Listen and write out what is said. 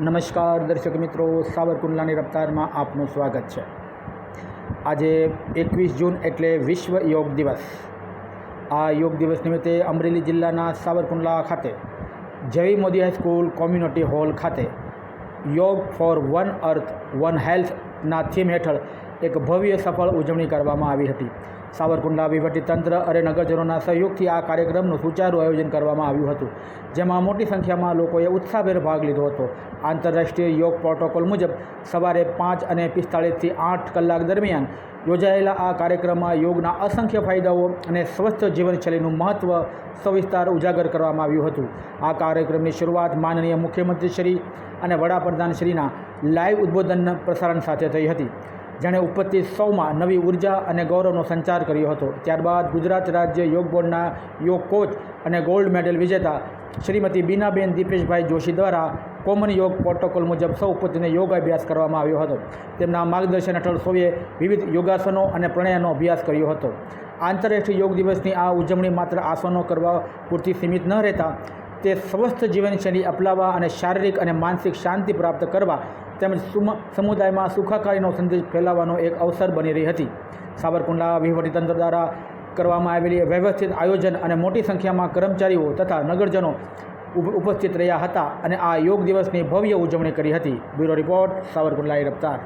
નમસ્કાર દર્શક મિત્રો, સાવરકુંડલાની રફતારમાં આપનું સ્વાગત છે. આજે એકવીસ જૂન એટલે વિશ્વ યોગ દિવસ. આ યોગ દિવસ નિમિત્તે અમરેલી જિલ્લાના સાવરકુંડલા ખાતે જય મોદી હાઈસ્કૂલ કોમ્યુનિટી હોલ ખાતે yoga for one earth, one હેલ્થના theme હેઠળ એક ભવ્ય સફળ ઉજવણી કરવામાં આવી હતી. સાવરકુંડલા વહીવટીતંત્ર અને નગરજનોના સહયોગથી આ કાર્યક્રમનું સુચારું આયોજન કરવામાં આવ્યું હતું, જેમાં મોટી સંખ્યામાં લોકોએ ઉત્સાહભેર ભાગ લીધો હતો. આંતરરાષ્ટ્રીય યોગ પ્રોટોકોલ મુજબ, સવારે પાંચ અને પિસ્તાળીસથી આઠ કલાક દરમિયાન યોજાયેલા આ કાર્યક્રમમાં યોગના અસંખ્ય ફાયદાઓ અને સ્વસ્થ જીવનશૈલીનું મહત્ત્વ સવિસ્તાર ઉજાગર કરવામાં આવ્યું હતું. આ કાર્યક્રમની શરૂઆત માનનીય મુખ્યમંત્રી શ્રી અને વડાપ્રધાનશ્રીના લાઈવ ઉદ્બોધન પ્રસારણ સાથે થઈ હતી. જેણે ઉપસ્થિત સૌમાં નવી ઊર્જા અને ગૌરવનો સંચાર કર્યો હતો. ત્યારબાદ ગુજરાત રાજ્ય યોગ બોર્ડના યોગ કોચ અને ગોલ્ડ મેડલ વિજેતા શ્રીમતી બીનાબેન દીપેશભાઈ જોશી દ્વારા કોમન યોગ પ્રોટોકોલ મુજબ સૌ ઉપસ્થિતને યોગ અભ્યાસ કરવામાં આવ્યો હતો. તેમના માર્ગદર્શન હેઠળ સૌએ વિવિધ યોગાસનો અને પ્રણયનો અભ્યાસ કર્યો હતો. આંતરરાષ્ટ્રીય યોગ દિવસની આ ઉજવણી માત્ર આસનો કરવા પૂરતી સીમિત ન રહેતા તે સ્વસ્થ જીવનશૈલી અપનાવવા અને શારીરિક અને માનસિક શાંતિ પ્રાપ્ત કરવા તેમજ સુમ- સમુદાયમાં સુખાકારીનો સંદેશ ફેલાવવાનો એક અવસર બની રહી હતી. સાબરકુંડલા વહીવટીતંત્ર દ્વારા કરવામાં આવેલી વ્યવસ્થિત આયોજન અને મોટી સંખ્યામાં કર્મચારીઓ તથા નગરજનો ઉપ- ઉપસ્થિત રહ્યા હતા અને આ યોગ દિવસની ભવ્ય ઉજવણી કરી હતી. Bureau report Savarkundla Raftaar.